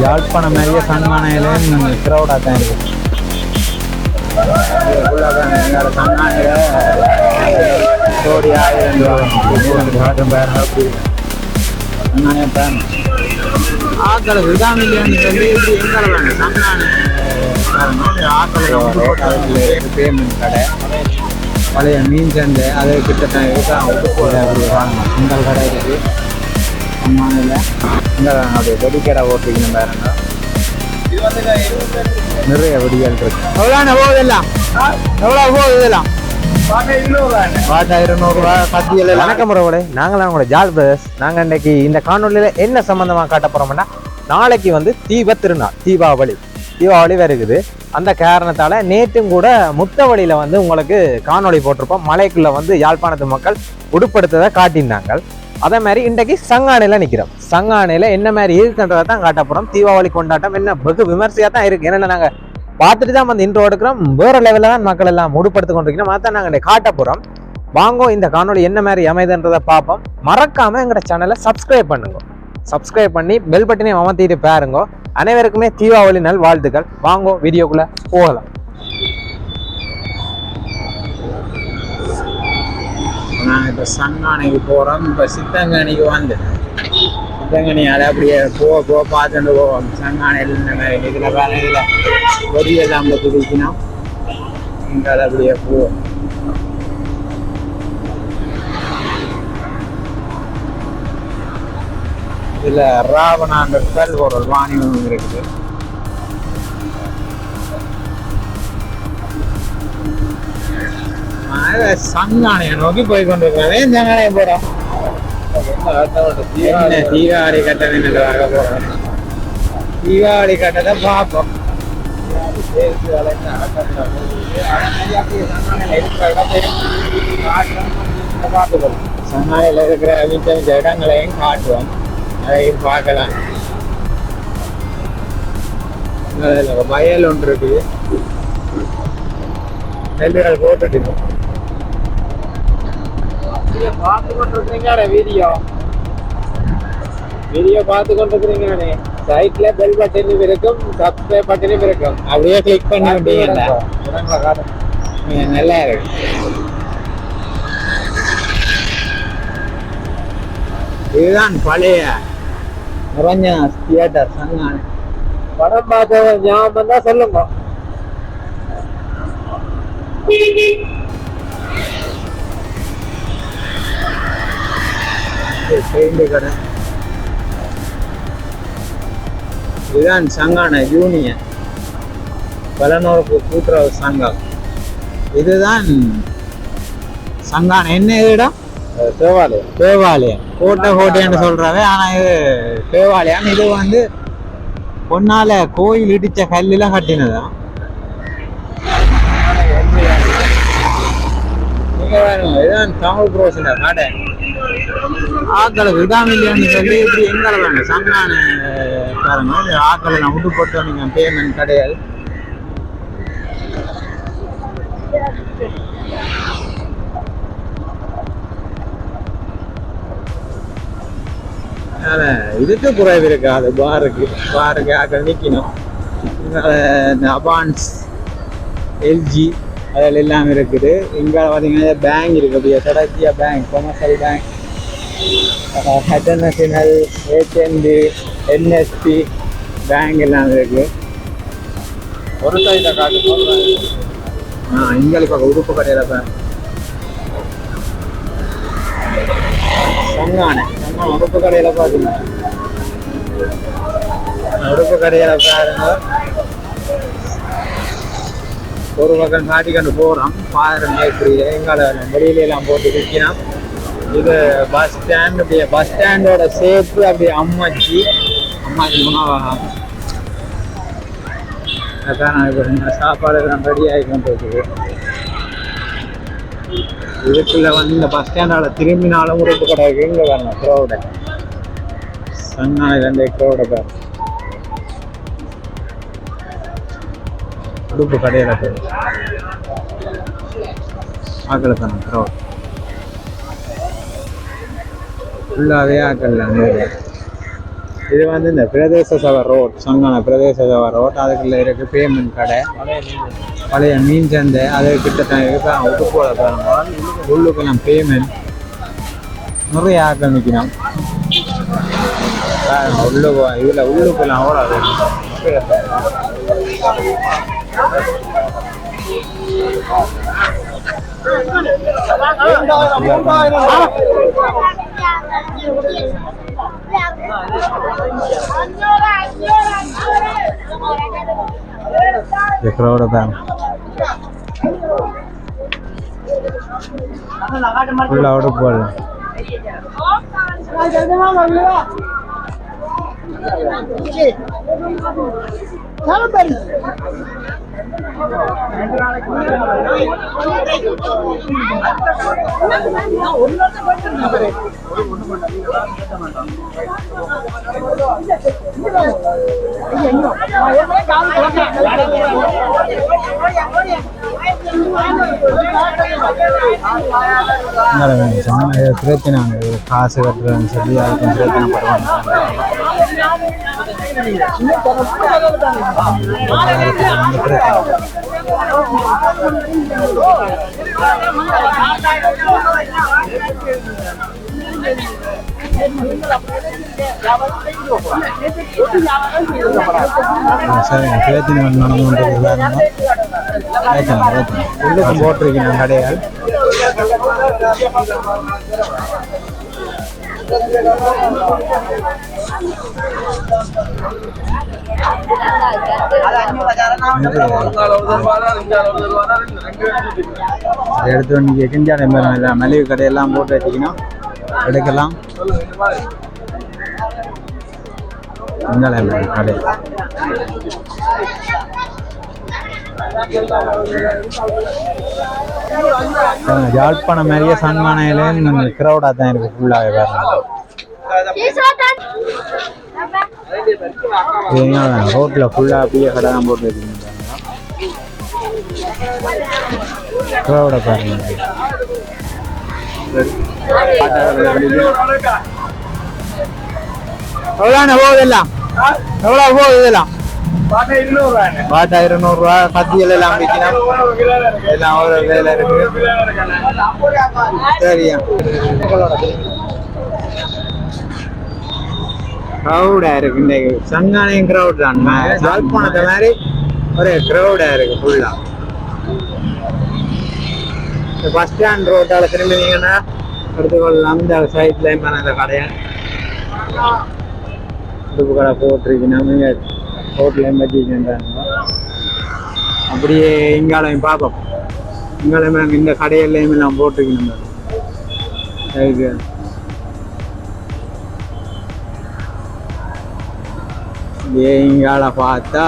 யாழ்ப்பாணம் மாதிரியே சன்மானையில கிரௌடாக தான் இருக்கு சன்மானையில ஜோடி ஆயிரம் ஆக்கள் சொல்லி பேமெண்ட் கடை பழைய மீன் சந்தை அது கிட்டத்தட்ட இருக்காங்க இந்த கடை இருக்கு சன்மானில் இந்த அப்படியே வெடிக்கடை ஓட்டிக்கணும் பாருங்க. நிறைய வெடிகள் இருக்கு. எவ்வளோ போகுது எல்லாம்? எவ்வளோ போகுது இதெல்லாம்? பாட்டா இருநூறுவா கத்தியில் வணக்கம் உறவுகளே. நாங்களாம் உங்களோட ஜால் பிரதர்ஸ் நாங்கள் இன்னைக்கு இந்த காணொலியில என்ன சம்பந்தமாக காட்ட போறோம்னா நாளைக்கு வந்து தீப திருநாள் தீபாவளி. தீபாவளி வருகுது. அந்த காரணத்தால் நேற்றும் கூட முத்தவழியில் வந்து உங்களுக்கு காணொளி போட்டிருப்போம் மலைக்குள்ளே வந்து யாழ்ப்பாணத்து மக்கள் உடுப்படுத்ததை காட்டியிருந்தாங்க. அதே மாதிரி இன்றைக்கு சங்கானையில் நிற்கிறோம் சங்கானையில் என்ன மாதிரி இருக்குன்றதை தான் காட்ட தீபாவளி கொண்டாட்டம் என்ன வெகு விமர்சையாக தான் இருக்குது என்னென்ன நாங்கள் பார்த்துட்டு தான் வந்து இன்ட்ரோ எடுக்கிறோம். வேற லெவலில் தான் மக்கள் எல்லாம் முடுப்படுத்தி அதை தான் நாங்கள் காட்ட போகிறோம் வாங்கோ இந்த காணொளி என்ன மாதிரி அமைதுன்றதை பார்ப்போம். மறக்காமல் எங்களோட சேனலை சப்ஸ்கிரைப் பண்ணுங்க. சப்ஸ்கிரைப் பண்ணி பெல் பட்டனையும் அமர்த்திட்டு பாருங்க. அனைவருக்குமே தீபாவளி நல் வாழ்த்துக்கள். வாங்கும் வீடியோக்குள்ள போகலாம். நான் இப்போ சங்கானைக்கு போகிறோம் இப்போ சித்தங்கானிக்கு வந்து. சித்தங்கனி அதை அப்படியே போக போ பார்த்துட்டு போவோம். சங்கானையில் இந்த இதில் வேலை இதில் வெடியெல்லாம் பற்றி குதிக்கணும் இங்கே அதை அப்படியே போவோம். இதில் ராவணான்ற கல் ஒரு வாணிபம் இருக்குது. சங்கானையை நோக்கி போய் கொண்டிருக்கிறேன் ஏன் சங்கானையை போகிறோம் தீபாவளி தீபாவளி கட்டணத்துக்காக போகிறோம் தீபாவளி கட்டத்தை பார்ப்போம். சங்கானையில் இருக்கிற மிச்ச மிச்ச இடங்களையும் காட்டுவோம். அதையும் பார்க்கலாம். வயல் ஒன்று இருக்குது நெல்லுகள் போட்டுட்டு. பார்த்து கொண்டிருக்கீங்க வீடியோ? வீடியோ பார்த்து கொண்டிருக்கிறீங்களே சைட்ல பெல் பட்டனும் இருக்கும் சப்ஸ்கிரைப் பட்டனும் இருக்கும். அப்படியே கிளிக் பண்ணி விட்டீங்கன்னா நல்லா இருக்கு. இதுதான் பழைய நிரஞ்சனாஸ் தியேட்டர் சங்கான. படம் பார்க்க ஞாபகம் தான் சொல்லுங்க. பெயிண்ட் கடை. இதுதான் சங்கான யூனியன் பலனோருக்கு கூட்டுறவு சங்கம். இதுதான் சங்கான. என்ன இடம்? தேவாலயம். தேவாலயம். கோட்டை கோட்டைன்னு சொல்றாங்க. ஆனா இது தேவாலயம். இது வந்து பொன்னால கோயில் இடிச்ச கல்லுல கட்டினதான் ஆக்களை விடாம இல்லையான்னு சொல்லி இப்படி எங்களை வேணும். இந்த ஆக்களை நான் விட்டு போட்டு நீங்க பேமெண்ட் கிடையாது. இதுக்கு குறைவு இருக்காது பாருக்கு பாருக்கு ஆக்கள் நிற்கணும் அபான்ஸ் எல்ஜி அதில் எல்லாம் இருக்குது. இங்கே பார்த்தீங்கன்னா பேங்க் இருக்குது அப்படியே. பேங்க் கொமர்ஷியல் பேங்க் இன்டர்நேஷனல் ஏடிஎம்டி என்எஸ்பி பேங்க் எல்லாம் இருக்கு. ஒரு சைட காட்டு ஆ இங்கே பக்கம் உடுப்பு கடையில் பேங்க் சங்கான. சங்கான உடுப்பு கடையில் பார்த்தீங்க உடுப்பு கடையில் பாருங்க ஒரு பக்கம் காட்டிக்கொண்டு போகிறோம் பாருங்க. இப்படி எங்களை வெளியில எல்லாம் போட்டு விற்கிறோம் இது பஸ் ஸ்டாண்ட் அப்படியே பஸ் ஸ்டாண்டோட சேர்த்து அப்படியே அம்மாச்சி அம்மாச்சி உணவகம் அதான் இப்போ சாப்பாடு எல்லாம் ரெடி ஆகி கொண்டு இருக்குது இதுக்குள்ள வந்து இந்த பஸ் ஸ்டாண்டோட திரும்பினாலும் உறுப்பு கடை எங்கே வரணும் க்ரௌட சன்னா ரெண்டு க்ரௌட உடுப்பு கடையில பேர் ஆக்களுக்கான க்ரௌட் ஃபுல்லாகவே இது வந்து இந்த பிரதேச சபை ரோட் சங்கான பிரதேச சபை ரோட் அதுக்குள்ள இருக்கு பேமெண்ட் கடை. பழைய மீன் சந்தை. அது கிட்டத்தட்ட இருக்கு உடுப்போட பாருங்க உள்ளுக்கெல்லாம் பேமெண்ட் நிறைய ஆக்கிரமிக்கணும் உள்ள இதில் உள்ளுக்கெல்லாம் ஓடாது எக்கரோட பேங்க் ஃபுல்லாக உடுப்போல் பிரச்சனை காசு கட்டுறேன்னு சொல்லி அதுக்கு பிரச்சனை படுவாங்க சரி பிரச்சனை நடந்து கொண்டிருக்கிறாங்க பிரச்சனை பிரச்சனை உள்ளுக்கும் எடுத்து வந்து கிஞ்சான மேலே மளிகை கடையெல்லாம் போட்டு வச்சுக்கணும் எடுக்கலாம். இந்தாலே கடை. யாழ்ப்பாணம் மாதிரியே சன்மானையில கிரௌடாக தான் இருக்கு ஃபுல்லாகவே பாருங்க. ரோட்டில் ஃபுல்லாக அப்படியே கடை தான் போட்டு வச்சுக்கணும் க்ரௌடை பாருங்க. எவ்வளோ போகுது எல்லாம்? எவ்வளோ போகுது இதெல்லாம்? பாட்டா இருநூறுவா. கத்தியில் எல்லாம் விற்கணும் எல்லாம் ஒரு வேலை இருக்கு. சரியா. க்ரௌடா இருக்கு இன்னைக்கு. சங்கானையும் க்ரௌட் தான். யாழ்ப்பாணத்தை மாதிரி ஒரு க்ரௌடா இருக்கு ஃபுல்லா பஸ் ஸ்டாண்ட் ரோட்டால திரும்பினீங்கன்னா எடுத்துக்கொள்ளலாம். இந்த சைட்ல இந்த கடையை. உடுப்பு கடை போட்டிருக்கீங்கன்னா நீங்கள் ரோட்லேயும் வச்சுக்கின்றாங்க அப்படியே இங்காலையும் பார்ப்போம் இங்காலையும் நாங்கள் இந்த கடையிலையும் எல்லாம் போட்டிருக்கணும் அதுக்கு. அப்படியே இங்கால பார்த்தா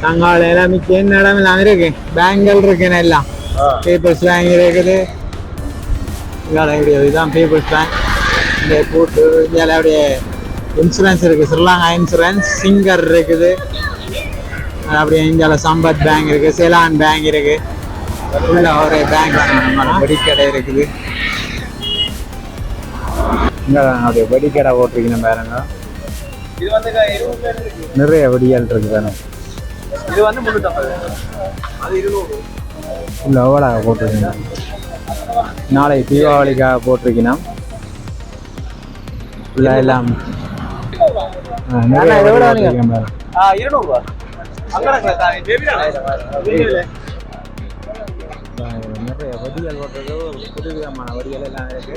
சங்காலையில் மிக்க என்ன இடம் எல்லாம் இருக்கு. பேங்கல் இருக்குன்னு எல்லாம். பீப்புள்ஸ் பேங்க் இருக்குது. இங்கால இப்படி இதுதான் பீப்புள்ஸ் பேங்க் இந்த கூட்டு இந்தியாவில் அப்படியே இன்சூரன்ஸ் இருக்குது. ஸ்ரீலங்கா இன்சூரன்ஸ் சிங்கர் இருக்குது. அப்படியே இந்தியாவில் சம்பத் பேங்க் இருக்குது செலான் பேங்க் இருக்குது. ஃபுல்லாக ஒரு பேங்க் வெடிக்கடை இருக்குது. இங்கே அப்படியே வெடிக்கடை போட்டிருக்கணும் பாருங்க. இது வந்து இருபது பேர் இருக்கு. நிறைய வெடியால் இருக்கு பாருங்க. இது வந்து உள்ள எவ்வளோ போட்டிருக்கீங்க? நாளை தீபாவளிக்காக போட்டிருக்கணும் ஃபுல்லாக எல்லாம் இருநூறுவா. நிறைய போடுறது ஒரு புது விதமான வடிகள் எல்லாம் இருக்கு.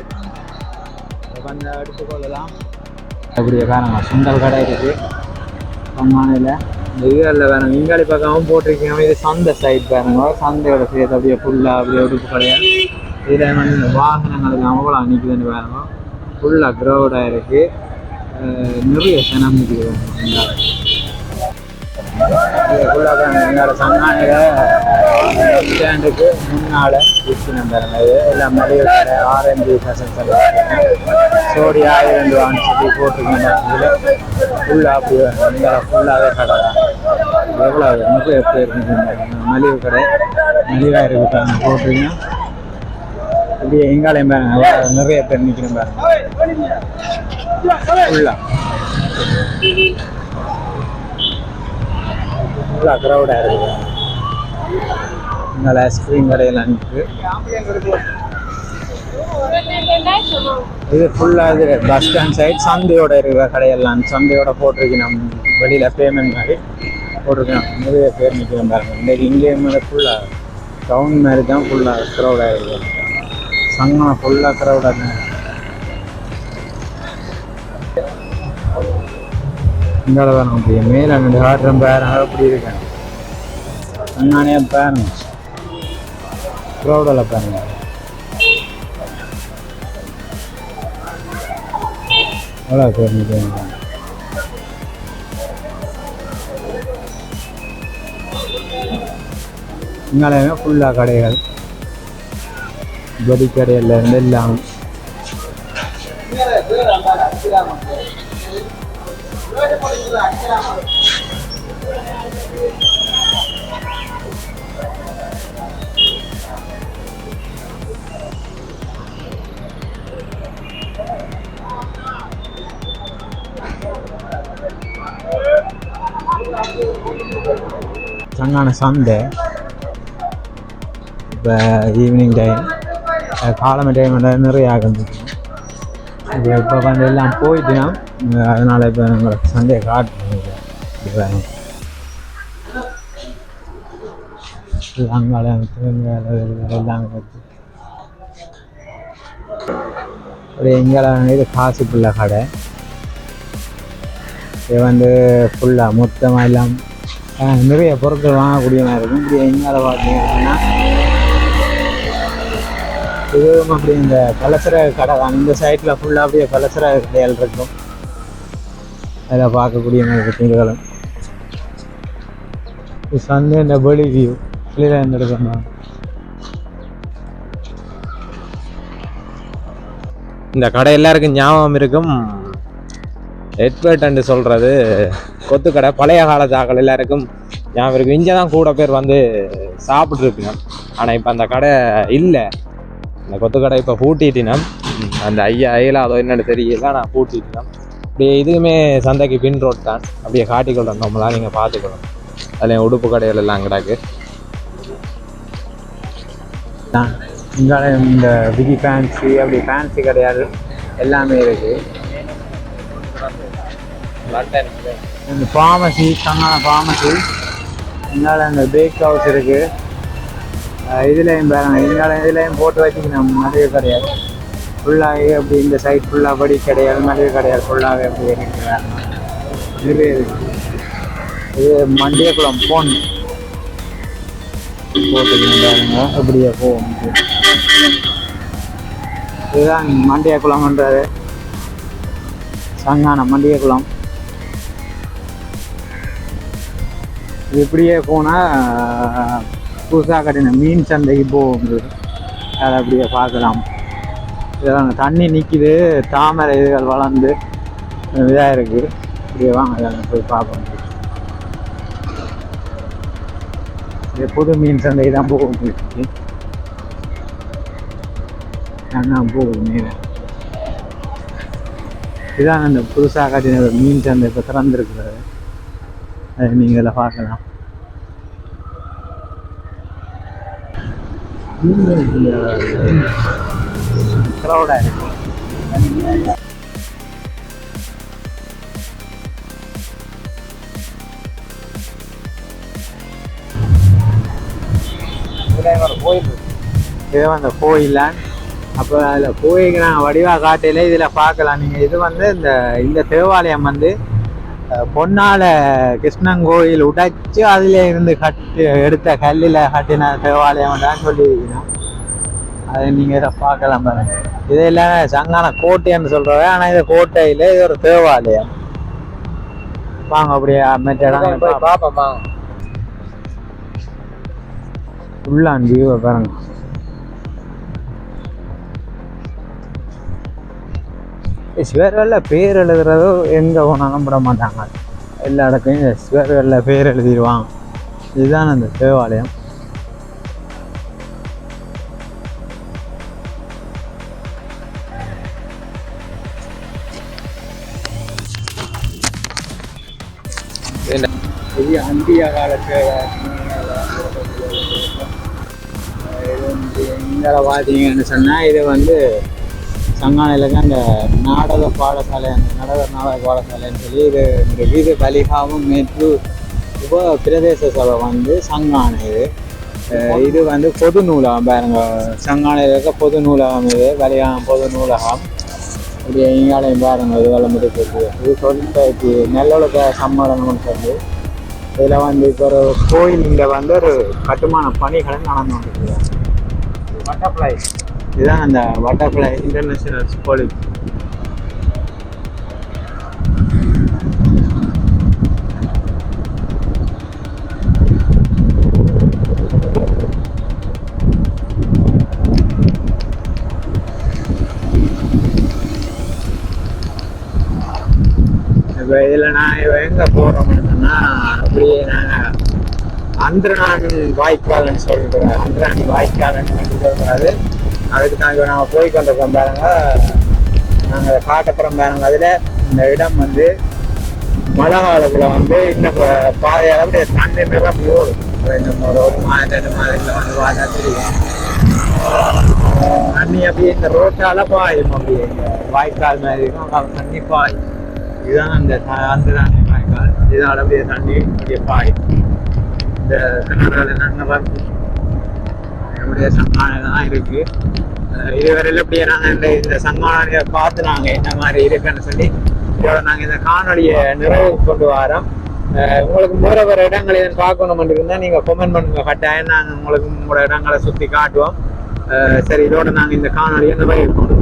வந்து எடுத்துக்கொள்ளலாம் அப்படியே பாருங்க சுண்டல் கடை இருக்கு. பொம்மானையில் இந்த இதுகளில் வேணும். இங்காளி பக்கமும் போட்டிருக்கீங்க இது சந்தை சைட் பாருங்க. சந்தையோட சேர்த்து அப்படியே ஃபுல்லாக அப்படியே உடுப்பு கடையாது இதில் வந்து வாகனங்களுக்கு அவ்வளோ நிற்குதுன்னு பாருங்க. ஃபுல்லாக க்ரௌடாக இருக்கு. அஹ் நிறைய சனம் நிற்குது இங்கால. ஃபுல்லாக எங்களோட சன்னானில் ஸ்டாண்டுக்கு முன்னால் விற்கணும் பாருங்க எல்லாம் மளிகை ஆரஞ்சு ஃபேஷன் சோடி ஆயிரம் ரூபான்னு சொல்லி போட்டிருக்கீங்க. ஃபுல்லாக அப்படி ஃபுல்லாகவே கடை. தான் எவ்வளோ முப்பது எப்படி இருக்குங்க. மளிகை கடை. மளிகை இருக்கு போட்டிருக்கீங்க. அப்படியே எங்காலையும் பாருங்க நிறைய பேர் நிற்கிறேன் பாருங்க. ஃபுல்லா ஃபுல்லா க்ரௌடாக இருக்குது இங்கே ஐஸ்கிரீம் கடையெல்லாம் நிற்கு இது ஃபுல்லாக இது பஸ் ஸ்டாண்ட் சைட் சந்தையோட இருக்கிற கடையெல்லாம் சந்தையோட போட்டிருக்கு. நம்ம வெளியில் பேமெண்ட் மாதிரி போட்டிருக்கோம். நிறைய பேர் நிற்கிறோம் பாருங்க. இன்றைக்கு இங்கேயும் ஃபுல்லாக டவுன் மாதிரி தான் ஃபுல்லாக க்ரௌடாக இருக்குது சங்கம் ஃபுல்லாக கிரௌடாக தான் தான் அப்படியே மேலே ரெண்டு காட்டுறேன் பாருங்க அப்படி இருக்கேன்? அண்ணானே பாருங்க க்ரௌடில் பாருங்க அவ்வளோ பேர் நிற்கிறாங்க இங்காலையுமே ஃபுல்லாக கடைகள். பொடி இருந்து எல்லாம் சங்கான சந்தை. இப்போ ஈவினிங் டைம் காலம் டைம் நிறைய ஆகுது இப்போ இப்போ வந்து எல்லாம் போயிட்டுனா அதனால் இப்போ உங்களுக்கு சந்தையை காட்டுறேன் அங்கால எல்லாம் இது காசு பிள்ளை கடை இது வந்து ஃபுல்லாக மொத்தமாக எல்லாம் நிறைய பொருட்கள் வாங்கக்கூடிய மாதிரி இருக்கும் இப்படி எங்களை பார்த்தீங்கன்னா இதுவும் அப்படி இந்த பலசர கடை தான். இந்த சைட்டில் ஃபுல்லாக அப்படியே பலசர கடைகள் இருக்கும். அதில் பார்க்கக்கூடிய மாதிரி இருக்கும் இது இந்த வெளி வியூ வெளியில் இருந்துருக்கோம் இந்த கடை எல்லாருக்கும் ஞாபகம் இருக்கும். எட்வர்ட் சொல்றது கொத்து கடை. பழைய கால ஆக்கள் எல்லாருக்கும் ஞாபகம் இருக்கும். இங்கே தான் கூட பேர் வந்து சாப்பிட்ருப்பீங்க ஆனால் இப்போ அந்த கடை இல்லை. இந்த கொத்து கடை இப்போ பூட்டிட்டினம். அந்த ஐயா ஐயா அதோ என்னன்னு தெரியல நான் பூட்டிட்டினம். அப்படியே இதுவுமே சந்தைக்கு பின் ரோட் தான். அப்படியே காட்டிக்கொள்ளணும் நம்மளாம் நீங்கள் பார்த்துக்கணும் அதில் உடுப்பு கடைகள் எல்லாம் கிடக்கு. இங்கே இந்த பிகி ஃபேன்சி அப்படி ஃபேன்சி கிடையாது எல்லாமே இருக்குது இந்த ஃபார்மசி சங்கான ஃபார்மசி இங்கால இந்த பேக் ஹவுஸ் இருக்குது இதுலேயும் பாருங்க இங்கால இதுலேயும் போட்டு வச்சுக்கணும். மளிகை கிடையாது. ஃபுல்லாகவே அப்படி இந்த சைட் ஃபுல்லாக படி கிடையாது மளிகை கிடையாது ஃபுல்லாகவே அப்படி இருக்கிறாங்க நிறைய இருக்கு இது மண்டியக்குளம் போன். போட்டுக்கணும் பாருங்க அப்படியே போகும். இதுதான் மண்டியக்குளம்ன்றாரு சங்கானம் மண்டியக்குளம் இப்படியே போனால் புதுசாக கட்டின மீன் சந்தைக்கு போகும் அதை அப்படியே பார்க்கலாம். இதெல்லாம் தண்ணி நிற்கிது தாமரை இதுகள் வளர்ந்து இதாக இருக்குது இப்படியே வாங்க இதெல்லாம் போய் பார்ப்போம். இது புது மீன் சந்தை தான் போகுது. அதான் போகுது மீன் இதான் அந்த புதுசாக கட்டின மீன் சந்தை இப்போ திறந்துருக்குறது. அதை நீங்கள் இதில் பார்க்கலாம். க்ரௌடாக இருக்கு இது அந்த கோயில் அப்போ அதில் கோயிலுக்கு நாங்கள் வடிவாக காட்டையில் இதில் பார்க்கலாம். நீங்கள் இது வந்து இந்த இந்த தேவாலயம் வந்து பொன்னால கிருஷ்ணன் கோயில் உடைச்சு அதில் இருந்து கட்டி எடுத்த கல்லில் கட்டின தேவாலயம் தான் சொல்லியிருக்கணும் அதை நீங்கள் இதை பார்க்கலாம் பாருங்க. இதெல்லாம் சங்கான கோட்டைன்னு சொல்கிறோம் ஆனால் இது கோட்டையில் இது ஒரு தேவாலயம். வாங்க அப்படியே மற்ற இடம் பார்ப்போமா. உள்ளான் வியூவை பாருங்க. ஸ்வேர்வெல்ல பேர் எழுதுறதோ எங்கே போனாலும் விட மாட்டாங்க. எல்லா இடத்தையும் இந்த ஸ்வேர்வெல்ல பேர் எழுதிடுவாங்க. இதுதான் அந்த தேவாலயம். பெரிய அந்திய காலத்து இந்த பார்த்தீங்கன்னு சொன்னால் இது வந்து சங்கானையில் அந்த நாடக பாடசாலை அந்த நாடக நாடக பாடசாலைன்னு சொல்லி இது இந்த வீடு பலிகாவும் மேற்று உப பிரதேச சபை வந்து சங்கானை இது. இது வந்து பொது நூலகம் பாருங்க. சங்கானையில் இருக்க பொது நூலகம் இது வலிகாம் பொது நூலகம். இப்படி எங்காலையும் பாருங்க இது வெள்ளம் இருக்குது இது தொழிற்பயிற்சி நல்லொழுக்க சம்மேளனம்னு சொல்லி. இதில் வந்து இப்போ ஒரு கோயில் இங்கே வந்து ஒரு கட்டுமான பணிகளை நடந்து கொண்டிருக்கு. பட்டர்ஃப்ளை இதுதான் அந்த பட்டர்ஃப்ளை இன்டர்நேஷனல் ஸ்கூல் இப்போ இதில் நான் இப்போ எங்கே போகிறோம்னா அப்படியே நாங்கள் அந்திரநான் வாய்க்கால்னு சொல்கிறேன் அந்திராணி வாய்க்கால்னு சொல்லி சொல்கிறாரு அதுக்கு நாங்கள் இப்போ நாங்கள் போய் கொண்டிருக்கோம் பாருங்க. நாங்கள் காட்டப்புறம் பாருங்க. அதில் இந்த இடம் வந்து மழை காலத்தில் வந்து இந்த பாதை அளவுடைய தண்ணி மேலே இந்த ஒரு ஒரு மாதம் ரெண்டு மாதத்தில் வந்து பார்த்தா தெரியும். தண்ணி அப்படியே இந்த ரோட்டால பாயும் அப்படியே. வாய்க்கால் மாதிரி இருக்கும். தண்ணி பாயும். இதுதான் அந்த த- அந்த தண்ணி வாய்க்கால். இதால் அப்படியே தண்ணி அப்படியே பாயும். இந்த கிணறுல நாங்கள் வந்து நம்முடைய தான் இருக்கு. இதுவரையில் இதுவரையில அப்படியே நாங்கள் இந்த இந்த சன்மானத்தை பார்த்து நாங்கள் என்ன மாதிரி இருக்குன்னு சொல்லி இதோட நாங்கள் இந்த காணொலியை நிறைவு கொண்டு வரோம். உங்களுக்கு வேற வர இடங்கள் எதுவும் பார்க்கணும் இருந்தால் நீங்கள் கொமெண்ட் பண்ணுங்க. கட்டாயம் நாங்கள் உங்களுக்கு உங்களோட இடங்களை சுற்றி காட்டுவோம். சரி இதோட நாங்கள் இந்த காணொலியை நிறைவு கொண்டு